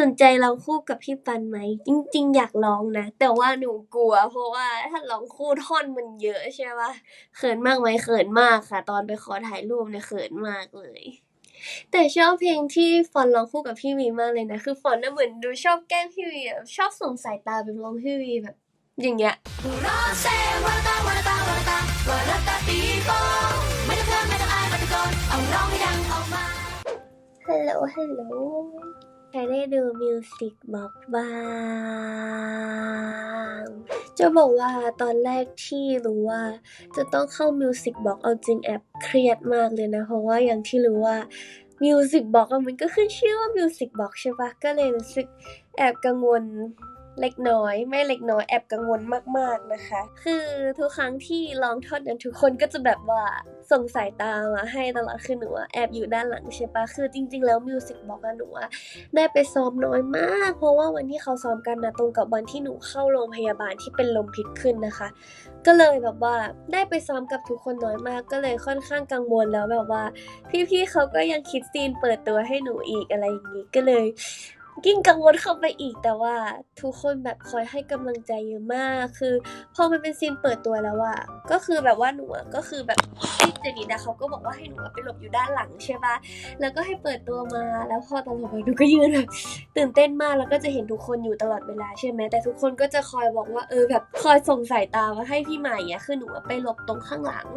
สนใจร้องคู่กับพี่ปันไหม จริง ๆ อยากร้องนะ แต่ว่าหนูกลัว เพราะว่าถ้าร้องคู่ท่อนมันเยอะใช่ปล่าเขินมากไหม เขินมากค่ะ ตอนไปขอถ่ายรูปเนี่ยเขินมากเลย แต่ชอบเพลงที่ฟอนต์ร้องคู่กับพี่วีมากเลยนะ คือฟอนต์น่ะเหมือนดูชอบแกล้งพี่วีอะชอบส่งสายตาไปมองพี่วีแบบ อย่างเงี้ย ฮัลโหล ฮัลโหล ใครได้ดูมิวสิกบ็อกบ้างจะบอกว่าตอนแรกที่รู้ว่า จะต้องเข้ามิวสิกบ็อกเอาจริงแอบเครียดมากเลยนะ เพราะว่าอย่างที่รู้ว่ามิวสิกบ็อกมันก็ขึ้นชื่อว่ามิวสิกบ็อกใช่ปะก็เลยรู้สึกแอบกังวล เล็กน้อย ไม่เล็กน้อยแอบกังวลมากๆนะคะ คือทุกครั้งที่ร้องทอนนั้นทุกคนก็จะแบบว่าส่งสายตามาให้ตลอดคือหนูแอบอยู่ด้านหลังใช่ปะคือจริง ๆ แล้วมิวสิกบอกอะหนูอะได้ไปซ้อมน้อยมาก เพราะว่าวันที่เขาซ้อมกันนะตรงกับวันที่หนูเข้าโรงพยาบาลที่เป็นลมพิษขึ้นนะคะ ก็เลยแบบว่าได้ไปซ้อมกับทุกคนน้อยมาก ก็เลยค่อนข้างกังวลแล้วแบบว่า พี่ๆเขาก็ยังคิดซีนเปิดตัวให้หนูอีกอะไรอย่างนี้ก็เลย ยิ่งกังวลเข้าไปอีกแต่ว่าทุกคนแบบคอยให้กำลังใจเยอะมาก คือพอมันเป็นซีนเปิดตัวแล้วอะก็คือแบบว่าหนูอะก็คือแบบพี่เจนิดาเขาก็บอกว่าให้หนูอะไปหลบอยู่ด้านหลังใช่ปะแล้วก็ให้เปิดตัวมาแล้วพอตอนหลังไปหนูก็ยืนแบบตื่นเต้นมากแล้วก็จะเห็นทุกคนอยู่ตลอดเวลาใช่ไหมแต่ทุกคนก็จะคอยบอกว่าเออแบบคอยส่งสายตามาให้พี่ใหม่อะคือหนูอะไปหลบตรงข้างหลัง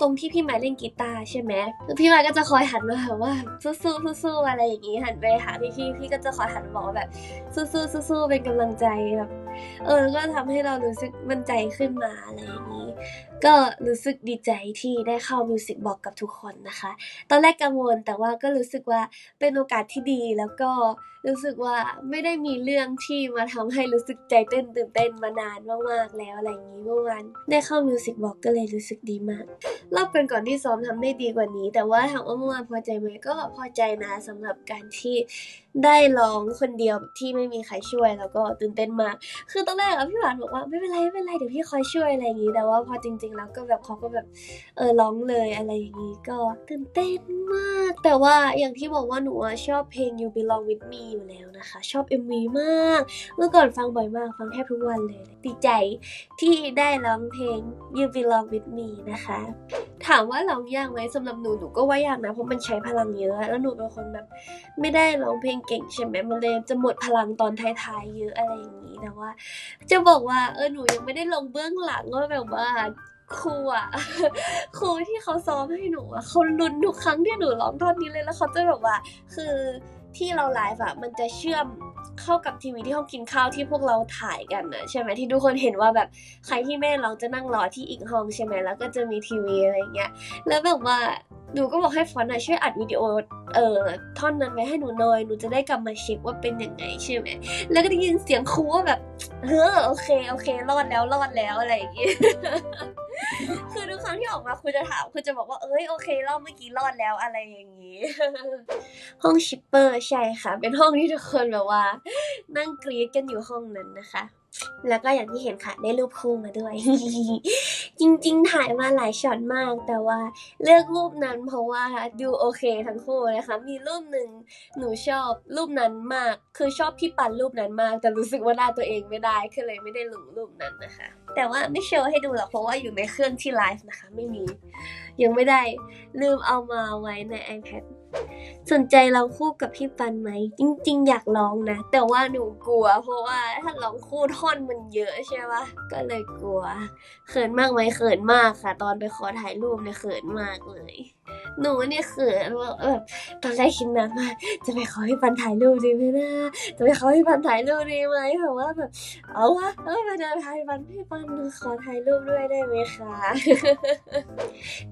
ตรงที่พี่ใหม่เล่นกีตาร์ใช่ไหมแล้วพี่ใหม่ก็จะคอยหันมาแบบว่าสู้ๆสู้ๆอะไรอย่างงี้หันไปหาพี่พี่ๆพี่ก็จะคอยหันบอกว่าแบบสู้ๆสู้ๆเป็นกำลังใจแบบ เออ ก็ทำให้เรารู้สึกมั่นใจขึ้นมาอะไรอย่างนี้ ก็รู้สึกดีใจที่ได้เข้ามิวสิกบอกกับทุกคนนะคะ ตอนแรกกังวลแต่ว่าก็รู้สึกว่าเป็นโอกาสที่ดีแล้วก็รู้สึกว่าไม่ได้มีเรื่องที่มาทำให้รู้สึกใจเต้นตื่นเต้นมานานมากๆแล้วอะไรอย่างนี้เมื่อวานได้เข้ามิวสิกบอกก็เลยรู้สึกดีมาก รอบก่อนที่ซ้อมทำได้ดีกว่านี้ แต่ว่าถามว่าเมื่อวานพอใจไหมก็พอใจนะสำหรับการที่ได้ร้องคนเดียวที่ไม่มีใครช่วยแล้วก็ตื่นเต้นมากคือตอนแรกอะพี่หวานบอกว่าไม่เป็นไรไม่เป็นไรเดี๋ยวพี่คอยช่วยอะไรอย่างนี้แต่ว่าพอจริง ๆ แล้วก็แบบเขาก็แบบเออร้องเลยอะไรอย่างนี้ก็ตื่นเต้นมาก แต่ว่าอย่างที่บอกว่าหนูอะชอบเพลง You Belong With Me อยู่แล้วนะคะ ชอบ MV มาก เมื่อก่อนฟังบ่อยมากฟังแทบทุกวันเลยดีใจที่ได้ร้องเพลง You Belong With Me นะคะถามว่าร้องยากไหมสำหรับหนูหนูก็ว่ายากนะเพราะมันใช้พลังเยอะ แล้วหนูเป็นคนแบบ ไม่ได้ร้องเพลงเก่งใช่ไหมมันเลยจะหมดพลังตอนท้ายๆเยอะอะไรอย่างนี้แต่ว่า จะบอกว่าเออหนูยังไม่ได้ลงเบื้องหลังว่าแบบว่าครูอะครูที่เขาซ้อมให้หนูอะเขาลุ้นทุกครั้งที่หนูร้องท่อนนี้เลยแล้วเขาจะแบบว่า คือ ที่เราไลฟ์อะมันจะเชื่อมเข้ากับทีวีที่ห้องกินข้าวที่พวกเราถ่ายกันนะใช่ไหมที่ทุกคนเห็นว่าแบบใครที่แม่เร้องจะนั่งรอที่อีกห้องใช่ไหมแล้วก็จะมีทีวีอะไรเงี้ยแล้วแบบว่าหนูก็บอกให้ฟอนต์อะช่วยอัดวิดีโอเอ่อท่อนนั้นไว้ให้หนูหน่อยหนูจะได้กลับมาเช็คว่าเป็นยังไงใช่ไหมแล้วก็ได้ยินเสียงครูว่าแบบเฮ้อโอเคโอเครอดแล้วรอดแล้วอะไรอย่างเงี้ย คือทุกครั้งที่ออกมาครูจะถามครูจะบอกว่าเอ้ยโอเครอบเมื่อกี้รอดแล้วอะไรอย่างงี้ ห้องชิปเปอร์ใช่ค่ะ เป็นห้องที่ทุกคนแบบว่า นั่งกรี๊ดกันอยู่ห้องนั้นนะคะ แล้วก็อย่างที่เห็นค่ะได้รูปคู่มาด้วย จริงๆ ถ่ายมาหลายช็อตมาก แต่ว่าเลือกรูปนั้นเพราะว่าดูโอเคทั้งคู่นะคะ มีรูปหนึ่งหนูชอบรูปนั้นมาก คือชอบพี่ปันรูปนั้นมาก แต่รู้สึกว่าหน้าตัวเองไม่ได้ก็เลยไม่ได้ลงรูปนั้นนะคะ แต่ว่าไม่โชว์ให้ดูหรอกเพราะว่าอยู่ในเครื่องที่ไลฟ์นะคะ ไม่มี ยังไม่ได้ลืมเอามาไว้ใน iPad สนใจร้องคู่กับพี่ปันไหม จริง ๆ อยากร้องนะ แต่ว่าหนูกลัว เพราะว่าถ้าร้องคู่ท่อนมันเยอะใช่ปะก็เลยกลัว เขินมากไหมเขินมากค่ะ ตอนไปขอถ่ายรูปเนี่ยเขินมากเลย หนูเนี่ยเขินว่าแบบตอนแรกคิดนานมากจะไปขอพี่ปันถ่ายรูปดีไหมนะจะไปขอพี่ปันถ่ายรูปดีไหมแบบว่าแบบเอาวะเออไปเดินถ่ายปันพี่ปันขอถ่ายรูปด้วยได้ไหมคะ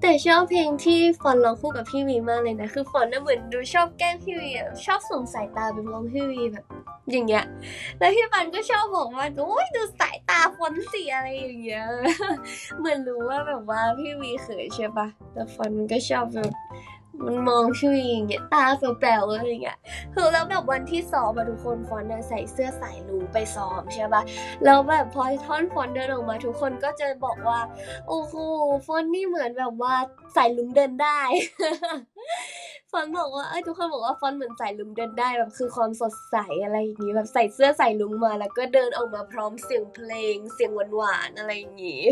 แต่ชอบเพลงที่ฟอนร้องคู่กับพี่วีมากเลยนะคือฟอนน่ะเหมือนดูชอบแกล้งพี่วีชอบส่งสายตาไปมองพี่วีแบบ อย่างเงี้ย แล้วพี่ปันก็ชอบบอกว่าโอ้ยดูสายตาฟอนสิอะไรอย่างเงี้ย เหมือนรู้ว่าแบบว่าพี่วีเขินใช่ปะแล้วฟอนมันก็ชอบแบบมันมองพี่วีอย่างเงี้ยตาแป๋วๆอะไรอย่างเงี้ยคือแล้วแบบวันที่ซ้อมอะทุกคนฟอนต์น่ะใส่เสื้อสายลุงไปซ้อมใช่ปะแล้วแบบพอท่อนฟอนเดินออกมาทุกคนก็จะบอกว่า โอ้โหฟอนนี่เหมือนแบบว่าสายลุงเดินได้ ฟอนบอกว่าเอ้ทุกคนบอกว่าฟอนเหมือนสายลุงเดินได้แบบคือความสดใสอะไรอย่างนี้แบบใส่เสื้อใส่ลุงมาแล้วก็เดินออกมาพร้อมเสียงเพลง เสียงหวานๆอะไรอย่างนี้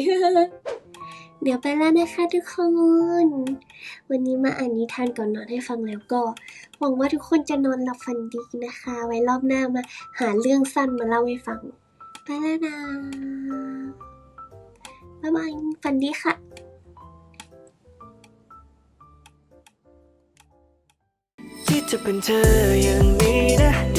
เดี๋ยวไปแล้วนะคะทุกคน วันนี้มาอ่านนิทานก่อนนอนให้ฟังแล้วก็ หวังว่าทุกคนจะนอนหลับฝันดีนะคะ ไว้รอบหน้ามาหาเรื่องสั้นมาเล่าให้ฟัง ไปแล้วนะบ๊ายบายฝันดีค่ะ จะเป็นเธออย่างนี้นะ